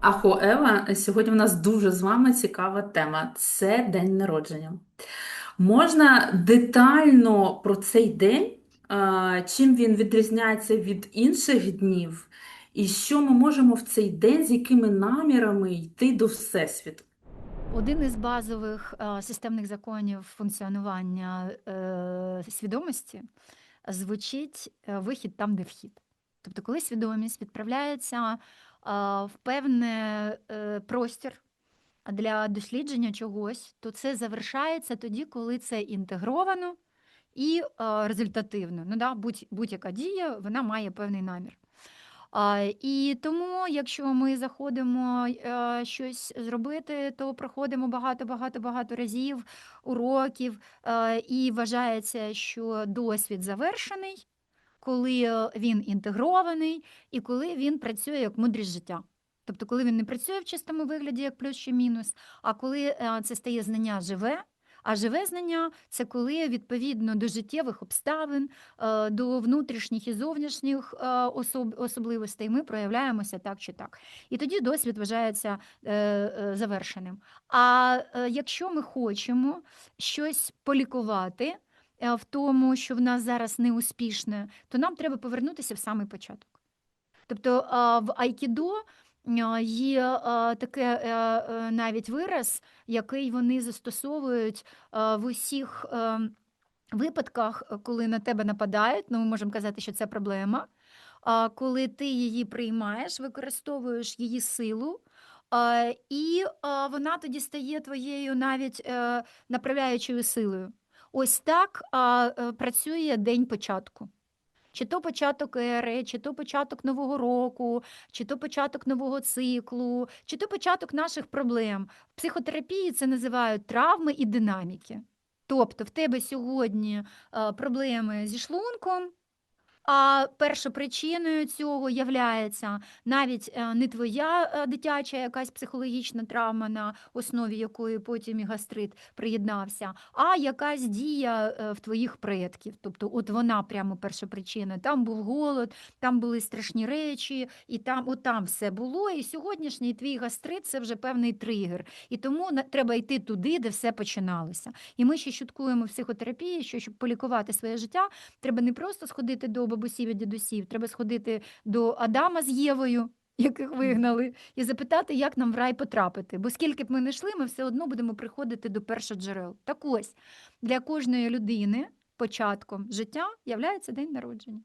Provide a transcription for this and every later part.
Ахо, Ева, сьогодні в нас дуже з вами цікава тема. Це день народження. Можна детально про цей день, чим він відрізняється від інших днів, і що ми можемо в цей день, з якими намірами йти до Всесвіту? Один із базових е, системних законів функціонування е, свідомості звучить е, вихід там, де вхід. Тобто, коли свідомість відправляється е, в певний е, простір для дослідження чогось, то це завершається тоді, коли це інтегровано і результативно. Ну, да, будь, будь-яка дія вона має певний намір. І тому, якщо ми заходимо е, щось зробити, то проходимо багато, багато, багато разів уроків, е, і вважається, що досвід завершений, коли е, він інтегрований і коли він працює як мудрість життя. Тобто, коли він не працює в чистому вигляді, як плюс чи мінус, а коли е, це стає знання живе. А живе знання це коли відповідно до життєвих обставин, е, до внутрішніх і зовнішніх особ- особливостей ми проявляємося так чи так. І тоді досвід вважається завершеним. А якщо ми хочемо щось полікувати в тому, що в нас зараз неуспішне, то нам треба повернутися в самий початок. Тобто в айкідо є таке е, е, навіть вираз, який вони застосовують в усіх е, випадках, е, коли на тебе нападають. Ну, ми можемо казати, що це проблема. Коли ти її приймаєш, використовуєш її силу. І вона тоді стає твоєю навіть е, направляючою силою. Ось так а, е, працює день початку. Чи то початок ери, чи то початок нового року, чи то початок нового циклу, чи то початок наших проблем. В психотерапії це називають травми і динаміки. Тобто в тебе сьогодні е, проблеми зі шлунком, а першопричиною цього являється навіть е, не твоя е, дитяча якась психологічна травма, на основі якої потім і гастрит приєднався, а якась дія е, в твоїх предків. Тобто, от вона прямо першопричина. Там був голод, там були страшні речі, і там, от там все було. І сьогоднішній твій гастрит це вже певний тригер. І тому треба йти туди, де все починалося. І ми ще чуткуємо в психотерапії, що щоб полікувати своє життя, треба не просто сходити до бабусів і дідусів, треба сходити до Адама з Євою, яких вигнали, і запитати, як нам в рай потрапити. Бо скільки б ми не йшли, ми все одно будемо приходити до першоджерел. Так ось для кожної людини початком життя являється день народження.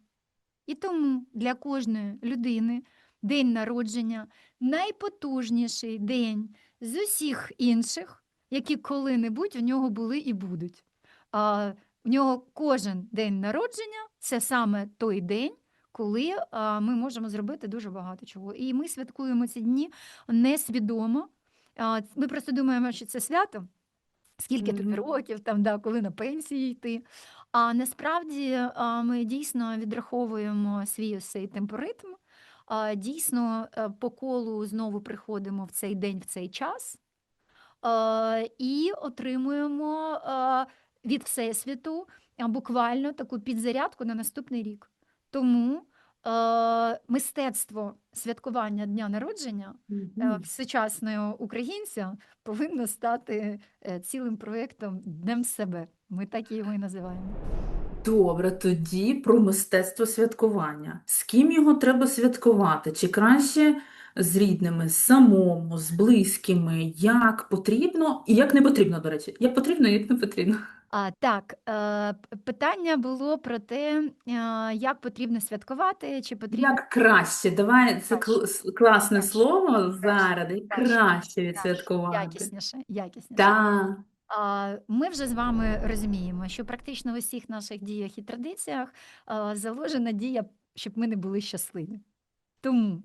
І тому для кожної людини день народження найпотужніший день з усіх інших, які коли-небудь в нього були і будуть. А, в нього кожен день народження це саме той день, коли ми можемо зробити дуже багато чого. І ми святкуємо ці дні несвідомо. Ми просто думаємо, що це свято. Скільки тобі років, там, да, коли на пенсії йти. А насправді ми дійсно відраховуємо свій ось цей темпоритм, дійсно е, по колу знову приходимо в цей день, в цей час і отримуємо від Всесвіту а, буквально таку підзарядку на наступний рік. Тому е, мистецтво святкування дня народження е, сучасного українця повинно стати е, цілим проєктом Днем себе. Ми так його і називаємо. Добре, тоді про мистецтво святкування. З ким його треба святкувати? Чи краще з рідними, самому, з близькими? Як потрібно і як не потрібно, до речі? Як потрібно і як не потрібно. А, так, е, питання було про те, е, як потрібно святкувати, чи потрібно Як краще? Давай, це кл- класне слово краще краще, відсвяткувати? якісніше, якісніше. Так. А, Ми вже з вами розуміємо, що практично в усіх наших діях і традиціях а, заложена дія, щоб ми не були щасливі. Тому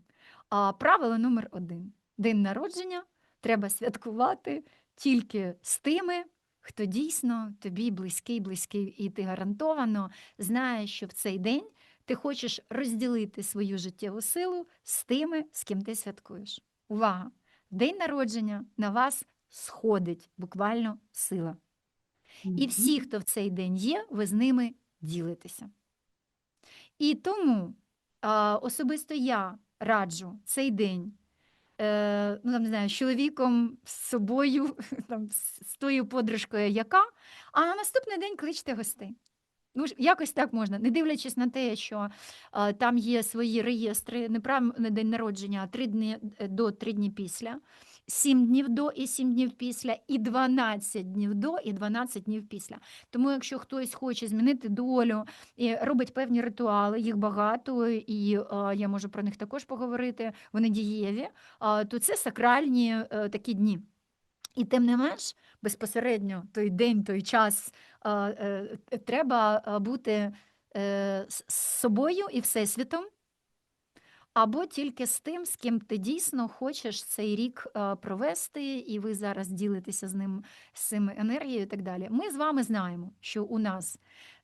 а, правило номер один: день народження треба святкувати тільки з тими, хто дійсно тобі близький, близький, і ти гарантовано знаєш, що в цей день ти хочеш розділити свою життєву силу з тими, з ким ти святкуєш. Увага! День народження на вас сходить буквально сила. І всі, хто в цей день є, ви з ними ділитеся. І тому особисто я раджу цей день е, ну, там, не знаю, з чоловіком, з собою, там, з тою подружкою, яка, а на наступний день кличте гостей. Ну, якось так можна, не дивлячись на те, що е, там є свої реєстри, не прав не день народження, а три дні е, до, три дні після, сім днів до і сім днів після, і 12 днів до і 12 днів після. Тому, якщо хтось хоче змінити долю і робить певні ритуали, їх багато, і е, я можу про них також поговорити, вони дієві, е, то це сакральні е, такі дні. І тим не менш, безпосередньо той день, той час е, е, треба е, бути е, з собою і всесвітом, або тільки з тим, з ким ти дійсно хочеш цей рік е, провести, і ви зараз ділитеся з ним з цими енергією і так далі. Ми з вами знаємо, що у нас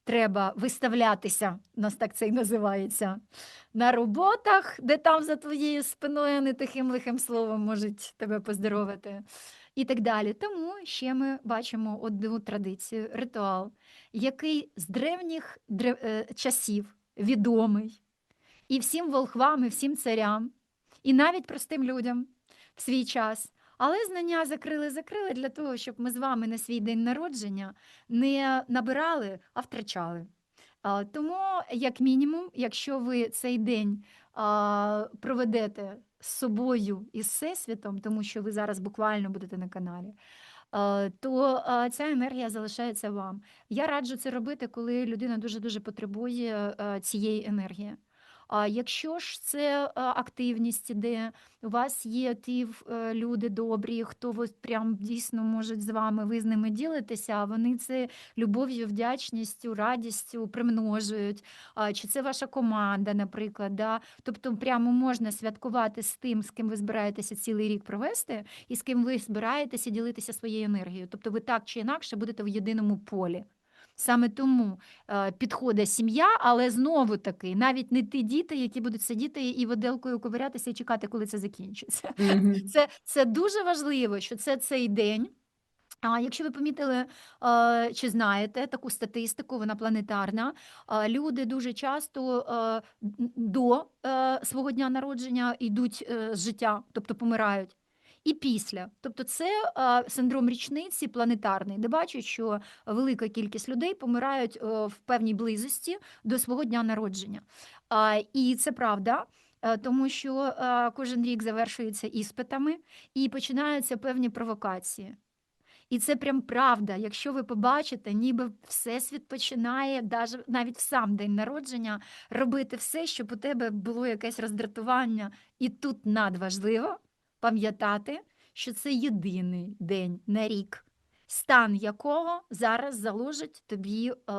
треба виставлятися, нас так це і називається, на роботах, де там за твоєю спиною не тихим лихим словом можуть тебе поздоровити. І так далі. Тому ще ми бачимо одну традицію, ритуал, який з древніх древ... е, часів відомий і всім волхвам, і всім царям, і навіть простим людям в свій час. Але знання закрили, закрили для того, щоб ми з вами на свій день народження не набирали, а втрачали. Тому, як мінімум, якщо ви цей день проведете з собою і з всесвітом, тому що ви зараз буквально будете на каналі, то ця енергія залишається вам. Я раджу це робити, коли людина дуже-дуже потребує цієї енергії. А якщо ж це активність, де у вас є ті е, люди добрі, хто от прям дійсно можуть з вами, ви з ними ділитеся, а вони це любов'ю, вдячністю, радістю примножують. Чи це ваша команда, наприклад. Да? Тобто, прямо можна святкувати з тим, з ким ви збираєтеся цілий рік провести, і з ким ви збираєтеся ділитися своєю енергією. Тобто, ви так чи інакше будете в єдиному полі. Саме тому е, підходить сім'я, але знову таки, навіть не ті діти, які будуть сидіти і виделкою ковирятися і чекати, коли це закінчиться. Мгм. Це, це дуже важливо, що це цей день. А якщо ви помітили е, чи знаєте таку статистику, вона планетарна. е, Люди дуже часто до свого дня народження йдуть з життя, тобто помирають. І після, тобто це синдром річниці планетарний, де бачать, що велика кількість людей помирають в певній близості до свого дня народження. І це правда, е, тому що кожен рік завершується іспитами і починаються певні провокації. І це прям правда. Якщо ви побачите, ніби Всесвіт починає навіть в сам день народження робити все, щоб у тебе було якесь роздратування. І тут надважливо пам'ятати, що це єдиний день на рік, стан якого зараз заложить тобі е,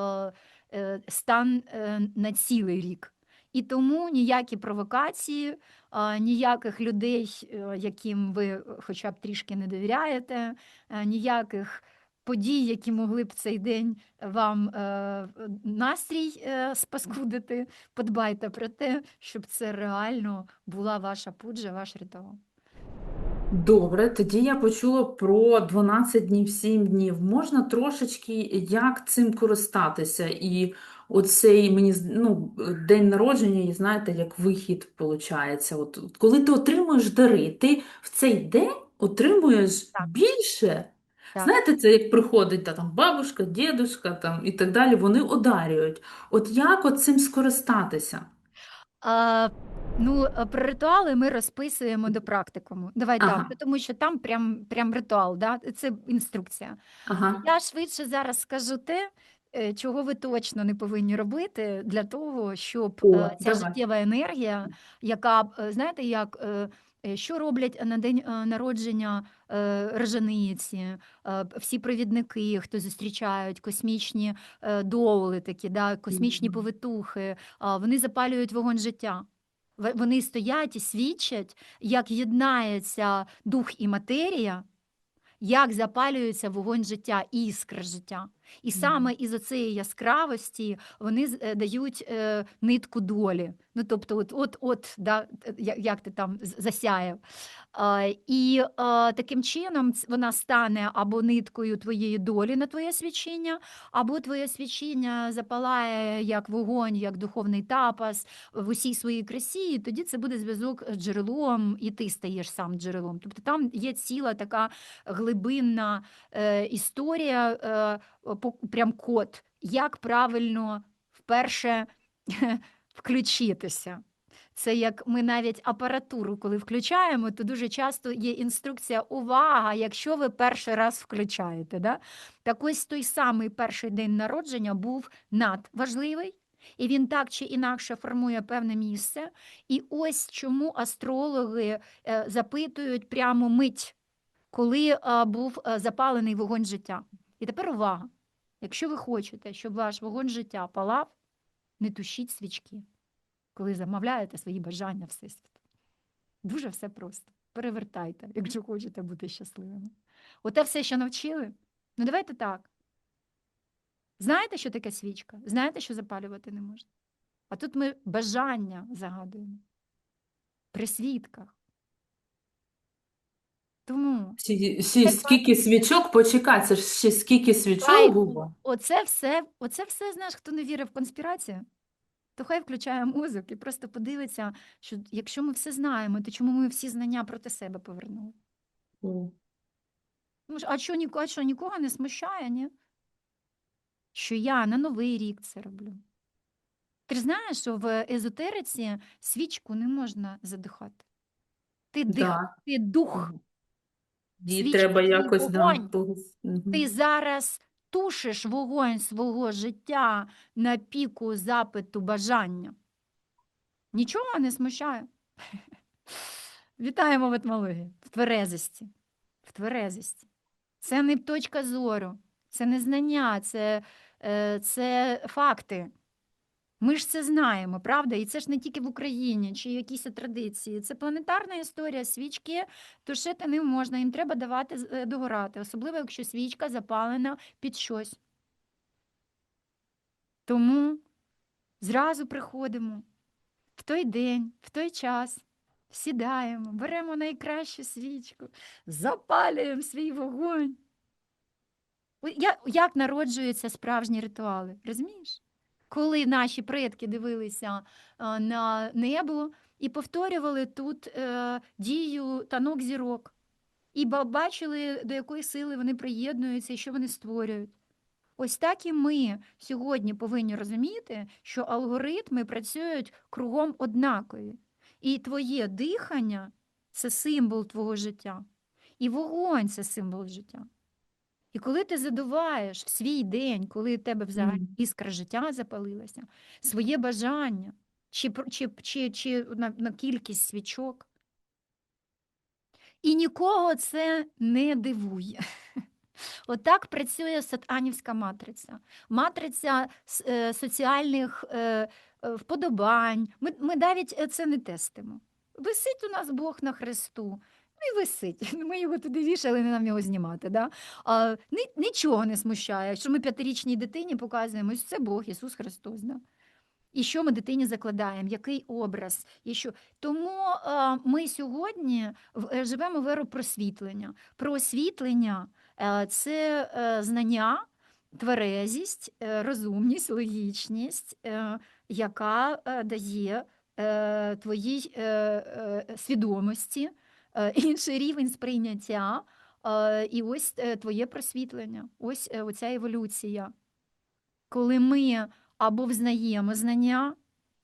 е, стан е, на цілий рік. І тому ніякі провокації, а, ніяких людей, е, яким ви хоча б трішки не довіряєте, е, ніяких подій, які могли б цей день вам е, настрій е, спаскудити. Подбайте про те, щоб це реально була ваша пуджа, ваш ритуал. Добре, тоді я почула про 12 днів, 7 днів. Можна трошечки як цим користатися? І оцей мені ну, день народження, і знаєте, як вихід виходить. От, от коли ти отримуєш дари, ти в цей день отримуєш Так. більше. Так. Знаєте, це як приходить та, там бабушка, дідушка там, і так далі, вони одарюють. От як от цим скористатися? Ну, про ритуали ми розписуємо до практикуму. Давай Ага. так, тому що там прям, прям ритуал, да? це інструкція. Ага. Я швидше зараз скажу те, е, чого ви точно не повинні робити для того, щоб О, е, ця давай. життєва енергія, яка, б, е, знаєте, як. е, е, Що роблять на день е, народження е, рожениці, е, всі провідники, хто зустрічають космічні е, доули, такі, да, космічні Мгм. повитухи, а, вони запалюють вогонь життя. Вони стоять і свідчать, як єднається дух і матерія, як запалюється вогонь життя, іскра життя. І саме із оцієї яскравості вони е, дають е, нитку долі. Ну, тобто, от, от, от да, е, як ти там засяяв. І таким чином вона стане або ниткою твоєї долі на твоє свідчення, або твоє свідчення запалає як вогонь, як духовний тапас в усій своїй красі, і тоді це буде зв'язок з джерелом, і ти стаєш сам джерелом. Тобто там є ціла така глибинна е, історія, е, прям код, як правильно вперше включитися. Це як ми навіть апаратуру, коли включаємо, то дуже часто є інструкція увага, якщо ви перший раз включаєте. Да? Так ось той самий перший день народження був надважливий, і він так чи інакше формує певне місце. І ось чому астрологи е, запитують прямо мить, коли е, був е, запалений вогонь життя. І тепер увага! Якщо ви хочете, щоб ваш вогонь життя палав, не тушіть свічки, коли замовляєте свої бажання Всесвіту. Дуже все просто. Перевертайте, якщо хочете бути щасливими. Оте все, що навчили. Ну давайте так. Знаєте, що таке свічка? Знаєте, що запалювати не можна? А тут ми бажання загадуємо при свідках. Тому скільки свічок, почекай, це ж ще скільки Хай свічок було. Оце все, оце все, знаєш, хто не вірив в конспірацію, то хай включає мозок і просто подивиться, що якщо ми все знаємо, то чому ми всі знання проти себе повернули? О. Ну, ж, А що, ніко- а що нікого не смущає, ні? Що я на Новий рік це роблю. Ти ж знаєш, що в езотериці свічку не можна задихати. Ти, дих, Да. ти дух, Мгм. Її Свічка треба якось вогонь. Мгм. Ти зараз тушиш вогонь свого життя на піку запиту бажання. Нічого не смущає. Вітаємо в етмології, в тверезості. В тверезості. Це не точка зору, це не знання, це, е, це факти. Ми ж це знаємо, правда? І це ж не тільки в Україні чи якісь традиції. Це планетарна історія. Свічки тушити не можна, їм треба давати е, догорати, особливо якщо свічка запалена під щось. Тому зразу приходимо в той день, в той час, сідаємо, беремо найкращу свічку, запалюємо свій вогонь. Як народжуються справжні ритуали, розумієш? Коли наші предки дивилися на небо і повторювали тут е, дію танок зірок, і бачили, до якої сили вони приєднуються і що вони створюють. Ось так і ми сьогодні повинні розуміти, що алгоритми працюють кругом однакові. І твоє дихання це символ твого життя, і вогонь це символ життя. І коли ти задуваєш в свій день, коли в тебе взагалі іскра життя запалилася, своє бажання, чи, чи, чи, чи на, на кількість свічок, і нікого це не дивує. Отак працює сатанівська матриця. Матриця е, соціальних е, е, вподобань. Ми, ми навіть це не тестимо. Висить у нас Бог на хресту. І висить. Ми його туди вішали, не нам його знімати. Да? А, нічого не смущає. Якщо ми п'ятирічній дитині показуємо, ось це Бог, Ісус Христос. Да? І що ми дитині закладаємо, який образ, і що тому е, ми сьогодні е, живемо в еру просвітлення. Просвітлення е, це е, знання, тверезість, розумність, логічність, яка дає твоїй свідомості інший рівень сприйняття. е, І ось е, твоє просвітлення, ось е, оця еволюція. Коли ми або взнаємо знання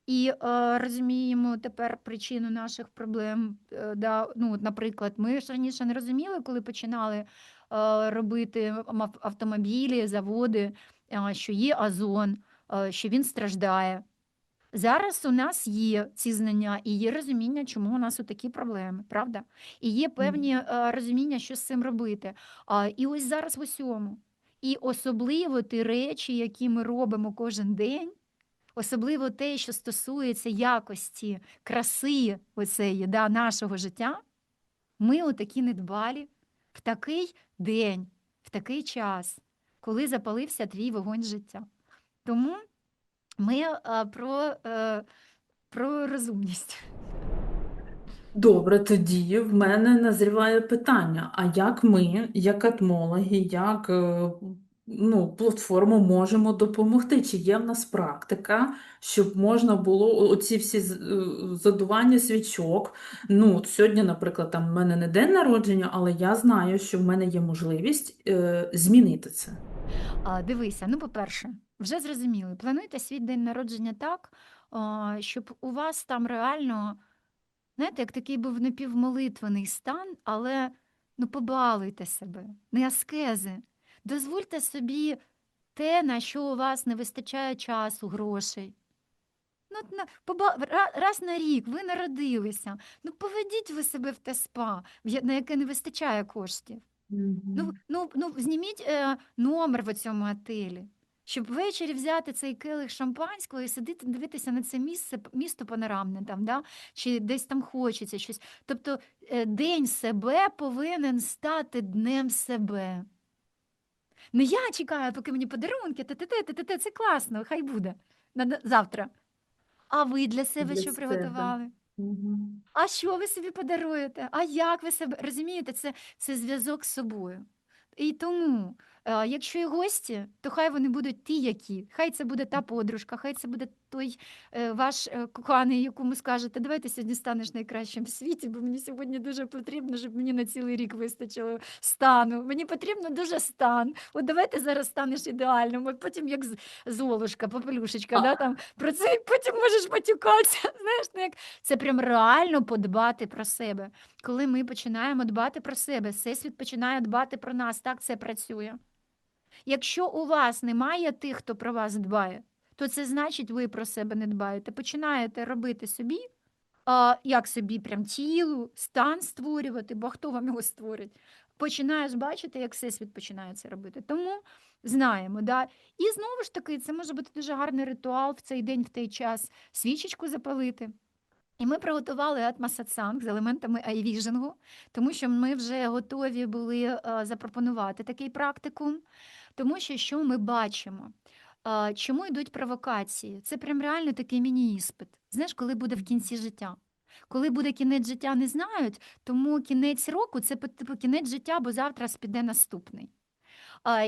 і розуміємо тепер причину наших проблем. Да, ну, наприклад, ми ж раніше не розуміли, коли починали робити автомобілі, заводи, що є озон, що він страждає. Зараз у нас є ці знання і є розуміння, чому у нас такі проблеми, правда? І є певні е, розуміння, що з цим робити. А, і ось зараз в усьому. І особливо ті речі, які ми робимо кожен день, особливо те, що стосується якості, краси оцеї, да, нашого життя, ми отакі недбалі в такий день, в такий час коли запалився твій вогонь життя. Тому ми про, е, про розумність. Добре, тоді в мене назріває питання: а як ми, як етмологи, як е, ну, платформу можемо допомогти? Чи є в нас практика, щоб можна було оці всі е, задування свічок? Ну, от сьогодні, наприклад, там в мене не день народження, але я знаю, що в мене є можливість е, змінити це. А, дивися, ну, по-перше, вже зрозуміли, плануйте свій день народження так, щоб у вас там реально, знаєте, як такий був напівмолитвений стан, але ну, побалуйте себе, не аскези. Дозвольте собі те, на що у вас не вистачає часу, грошей. Ну, раз на рік ви народилися. Ну, поведіть ви себе в те спа, на яке не вистачає коштів. Ну, ну, ну зніміть е, номер в цьому отелі, щоб ввечері взяти цей келих шампанського і сидіти дивитися на це місце, місто панорамне там, да? чи десь там хочеться щось. Тобто е, день себе повинен стати днем себе. Не я чекаю, поки мені подарунки, те-те-те, те-те-те, це класно, хай буде на завтра. А ви для себе Для що себе. приготували? Мгм. А що ви собі подаруєте? А як ви себе розумієте? Це, це зв'язок з собою. І тому, е, якщо і гості, то хай вони будуть ті, які. Хай це буде та подружка, хай це буде той е, ваш е, коханий, якому скажете, давай ти сьогодні станеш найкращим в світі, бо мені сьогодні дуже потрібно, щоб мені на цілий рік вистачило стану. Мені потрібно дуже стан. От давай ти зараз станеш ідеальним, от потім як золушка, попелюшечка, да, там, про це потім можеш матюкатися. Знаєш, ну як це прям реально подбати про себе. Коли ми починаємо дбати про себе, всесвіт починає дбати про нас. Так це працює. Якщо у вас немає тих, хто про вас дбає, то це значить, ви про себе не дбаєте. Починаєте робити собі, а, як собі, прям тілу, стан створювати, бо хто вам його створить. Починаєш бачити, як всесвіт починає це робити. Тому знаємо. Да? І знову ж таки, це може бути дуже гарний ритуал в цей день, в той час, свічечку запалити. І ми приготували атмасатсанг з елементами айвіжингу, тому що ми вже готові були е, запропонувати такий практикум, тому що що ми бачимо? Чому йдуть провокації? Це прям реально такий міні-іспит. Знаєш, коли буде в кінці життя? Коли буде кінець життя, не знають, тому кінець року це типу кінець життя, бо завтра спіде наступний.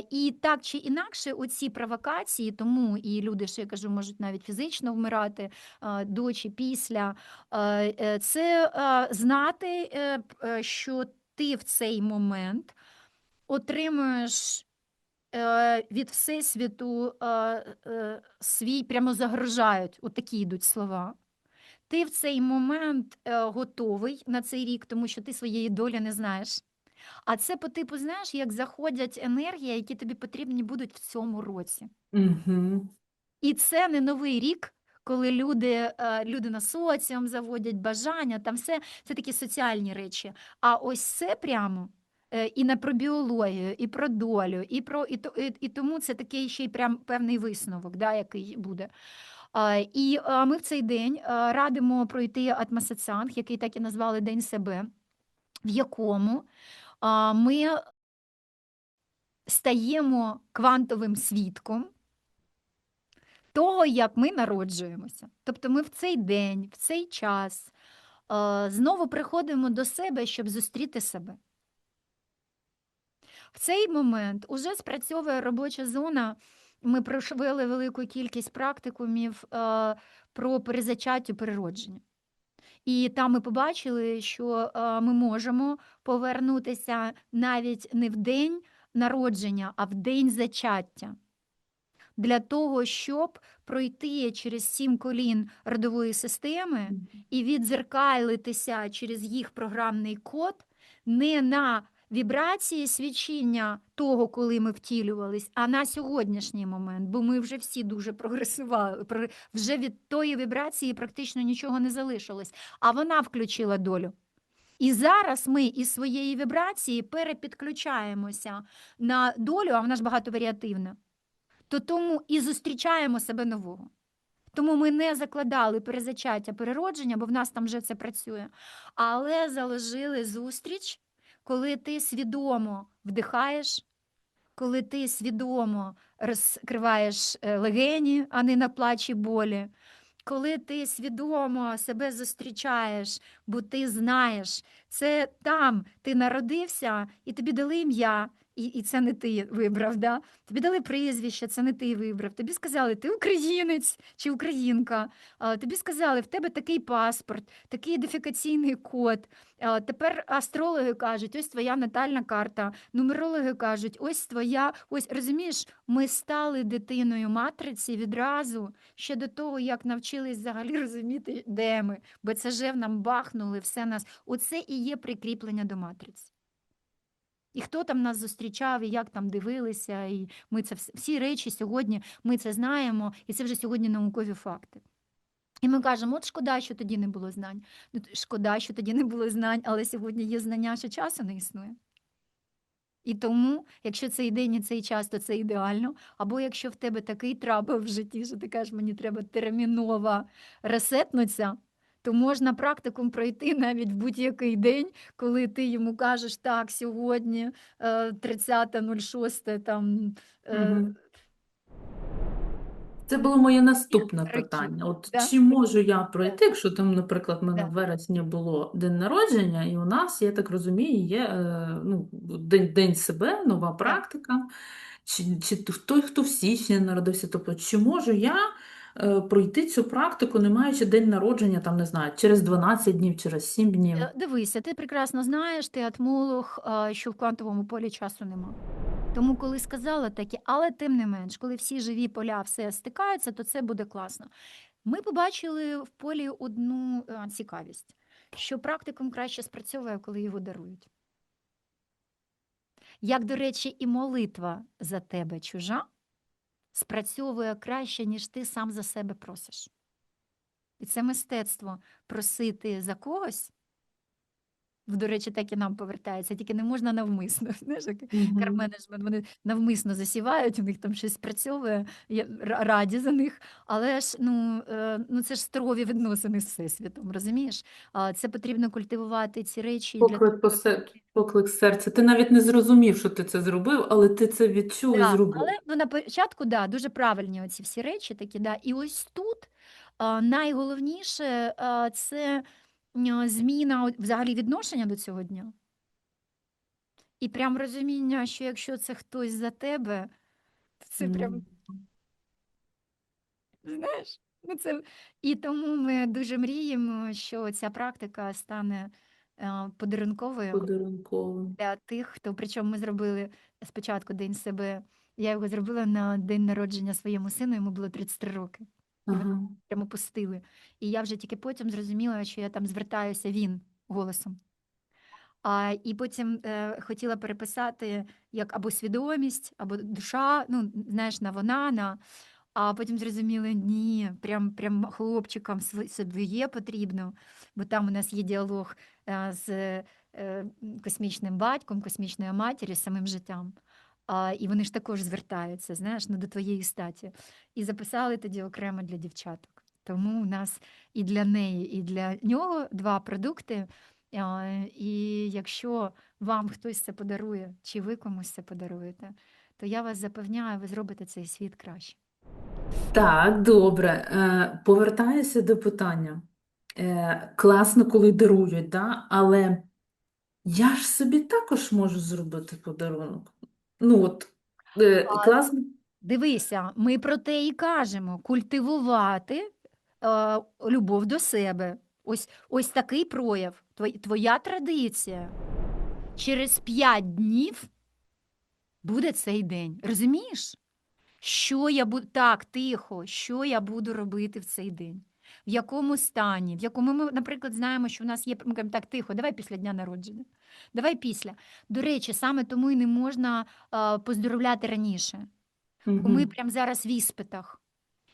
І так чи інакше, оці провокації, тому і люди, що я кажу, можуть навіть фізично вмирати до чи після. е, Це знати, е, е, що ти в цей момент отримуєш від Всесвіту е, е, свій, прямо загрожають, отакі йдуть слова. Ти в цей момент е, готовий на цей рік, тому що ти своєї долі не знаєш. А це по типу, знаєш, як заходять енергії, які тобі потрібні будуть в цьому році. Мгм. І це не новий рік, коли люди, е, люди на соціум заводять бажання, там все це такі соціальні речі. А ось це прямо е, і на про біологію, і про долю, і про і, і, і тому це такий ще й прям певний висновок, да, який буде. І ми в цей день радимо пройти атмасатсанг, який так і назвали День себе, в якому ми стаємо квантовим свідком того, як ми народжуємося. Тобто ми в цей день, в цей час е, знову приходимо до себе, щоб зустріти себе. В цей момент уже спрацьовує робоча зона. Ми провели велику кількість практикумів е, про перезачаття переродження. І там ми побачили, що е, ми можемо повернутися навіть не в день народження, а в день зачаття. Для того, щоб пройти через сім колін родової системи і відзеркалитися через їх програмний код не на вібрації свідчення того, коли ми втілювались, а на сьогоднішній момент, бо ми вже всі дуже прогресували. Вже від тої вібрації практично нічого не залишилось, а вона включила долю. І зараз ми із своєї вібрації перепідключаємося на долю, а вона ж багатоваріативна, то тому і зустрічаємо себе нового. Тому ми не закладали перезачаття переродження, бо в нас там вже це працює, але заложили зустріч, коли ти свідомо вдихаєш, коли ти свідомо розкриваєш е, легені, а не на плачі болі. Коли ти свідомо себе зустрічаєш, бо ти знаєш, це там ти народився, і тобі дали ім'я, і, і це не ти вибрав. Да? Тобі дали прізвище, це не ти вибрав. Тобі сказали, ти українець чи українка. Тобі сказали, в тебе такий паспорт, такий ідентифікаційний код. Тепер астрологи кажуть, ось твоя натальна карта. Нумерологи кажуть, ось твоя, ось розумієш, ми стали дитиною матриці відразу ще до того, як навчились взагалі розуміти, де ми, же нам бахнули, все нас. Оце і є прикріплення до матриці. І хто там нас зустрічав, і як там дивилися, і ми це вс- всі речі сьогодні ми це знаємо, і це вже сьогодні наукові факти. І ми кажемо, от шкода, що тоді не було знань. Ну, шкода, що тоді не було знань, але сьогодні є знання, що часу не існує. І тому, якщо цей день і цей час, то це ідеально. Або якщо в тебе такий трабл в житті, що ти кажеш, мені треба терміново ресетнутися, то можна практикум пройти навіть в будь-який день, коли ти йому кажеш, так, сьогодні е, 30.06, там. е, Це було моє наступне питання. От да. чи можу я пройти, якщо там, наприклад, в мене Да. в вересні було день народження, і у нас, я так розумію, є е, ну, день, день себе, нова практика. Чи, чи той, хто в січні народився, тобто, чи можу я е, пройти цю практику, не маючи день народження, там, не знаю, через 12 днів, через 7 днів? Е, Дивися, ти прекрасно знаєш, ти атмолог, що в квантовому полі часу нема. Тому, коли сказала таке, але тим не менш, коли всі живі поля все стикаються, то це буде класно. Ми побачили в полі одну е, цікавість, що практикум краще спрацьовує, коли його дарують. Як, до речі, і молитва за тебе чужа спрацьовує краще, ніж ти сам за себе просиш. І це мистецтво просити за когось. До речі, так і нам повертається, тільки не можна навмисно. Знаєш, як карменеджмент, вони навмисно засівають, у них там щось спрацьовує, я ра- раді за них. Але ж ну, е, ну це ж здорові відносини з всесвітом, розумієш? Це потрібно культивувати ці речі Поклик, по се- поклик серця. Ти навіть не зрозумів, що ти це зробив, але ти це відчув і зробив. але ну, на початку да, дуже правильні оці всі речі такі. Да. І ось тут а, найголовніше а, це зміна взагалі відношення до цього дня. І прям розуміння, що якщо це хтось за тебе, то це прям, знаєш, ну це... І тому ми дуже мріємо, що ця практика стане а, подарунковою. Подарунковим. для тих, хто причому ми зробили спочатку день себе. Я його зробила на день народження своєму сину, йому було 33 роки. Ага. прямо пустили. І я вже тільки потім зрозуміла, що я там звертаюся він голосом. А, і потім е, хотіла переписати як або свідомість, або душа, ну, знаєш, на вона, на. А потім зрозуміли, ні, прям, прям хлопчикам св- своє потрібно, бо там у нас є діалог е, з е, космічним батьком, космічною матір'ю, самим життям. А, і вони ж також звертаються, знаєш, ну, до твоєї статі. І записали тоді окремо для дівчаток. Тому у нас і для неї, і для нього два продукти. А, І якщо вам хтось це подарує, чи ви комусь це подаруєте, то я вас запевняю, ви зробите цей світ краще. Так, добре. Е, повертаюся до питання. Е, класно, коли дарують, да? Але я ж собі також можу зробити подарунок. Ну от, е, А, класно. Дивися, ми про те і кажемо: культивувати е, любов до себе. Ось, ось такий прояв, твоя, твоя традиція. Через п'ять днів буде цей день. Розумієш? Що я буду так, тихо, що я буду робити в цей день? В якому стані, в якому ми, наприклад, знаємо, що в нас є ми кажемо, так, тихо, давай після дня народження. Давай після. До речі, саме тому і не можна е, поздоровляти раніше. Бо ми прямо зараз в іспитах.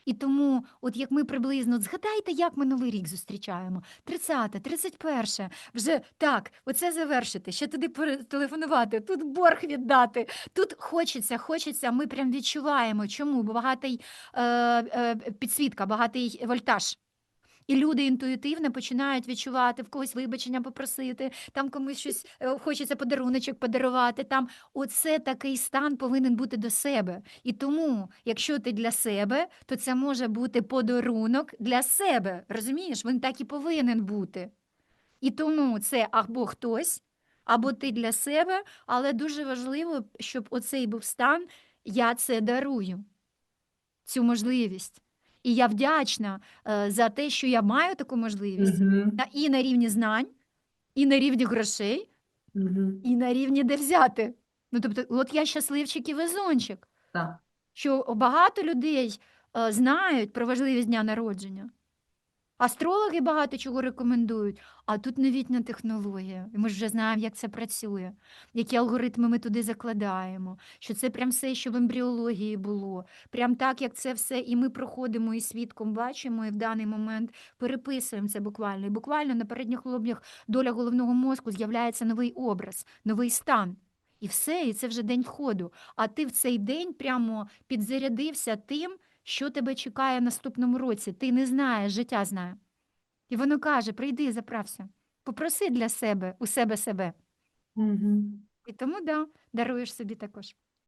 І тому, от як ми приблизно, згадайте, як ми Новий рік зустрічаємо. 30, 31, вже так, оце завершити, ще туди телефонувати, тут борг віддати. Тут хочеться, хочеться, ми прям відчуваємо. Чому? Бо багатий е, е, підсвітка, багатий вольтаж. І люди інтуїтивно починають відчувати в когось вибачення попросити, там комусь щось е, хочеться подаруночок подарувати. Там оце такий стан повинен бути до себе. І тому, якщо ти для себе, то це може бути подарунок для себе. Розумієш? Він так і повинен бути. І тому це або хтось, або ти для себе, але дуже важливо, щоб оцей був стан, я це дарую, цю можливість. І я вдячна е, за те, що я маю таку можливість угу. і на рівні знань, і на рівні грошей, угу. і на рівні де взяти. Ну, тобто, от я щасливчик і везунчик, Так. що багато людей е, знають про важливість дня народження. Астрологи багато чого рекомендують, а тут новітня технологія. І ми ж вже знаємо, як це працює, які алгоритми ми туди закладаємо, що це прям все, що в ембріології було, прям так, як це все, і ми проходимо і свідком бачимо, і в даний момент переписуємо це буквально. І буквально на передніх лобнях доля головного мозку з'являється новий образ, новий стан. І все, і це вже день входу. А ти в цей день прямо підзарядився тим, що тебе чекає в наступному році. Ти не знаєш, життя знає. І воно каже: прийди, заправся, попроси для себе, у себе себе. Угу. І тому да, даруєш собі також.